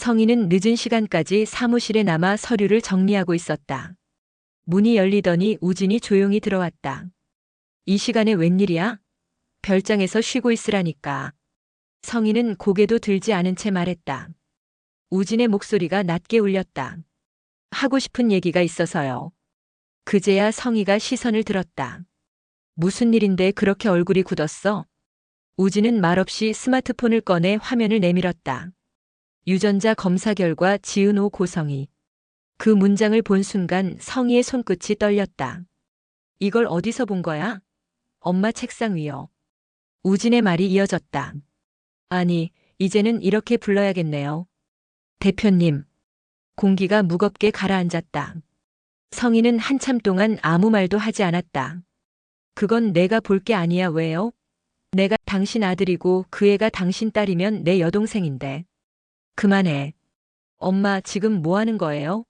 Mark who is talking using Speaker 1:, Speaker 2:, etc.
Speaker 1: 성희는 늦은 시간까지 사무실에 남아 서류를 정리하고 있었다. 문이 열리더니 우진이 조용히 들어왔다. 이 시간에 웬일이야? 별장에서 쉬고 있으라니까. 성희는 고개도 들지 않은 채 말했다. 우진의 목소리가 낮게 울렸다. 하고 싶은 얘기가 있어서요. 그제야 성희가 시선을 들었다. 무슨 일인데 그렇게 얼굴이 굳었어? 우진은 말없이 스마트폰을 꺼내 화면을 내밀었다. 유전자 검사 결과 지은호 고성희. 그 문장을 본 순간 성희의 손끝이 떨렸다. 이걸 어디서 본 거야? 엄마 책상 위요. 우진의 말이 이어졌다. 아니, 이제는 이렇게 불러야겠네요. 대표님. 공기가 무겁게 가라앉았다. 성희는 한참 동안 아무 말도 하지 않았다. 그건 내가 볼 게 아니야, 왜요? 내가 당신 아들이고 그 애가 당신 딸이면 내 여동생인데. 그만해. 엄마 지금 뭐 하는 거예요?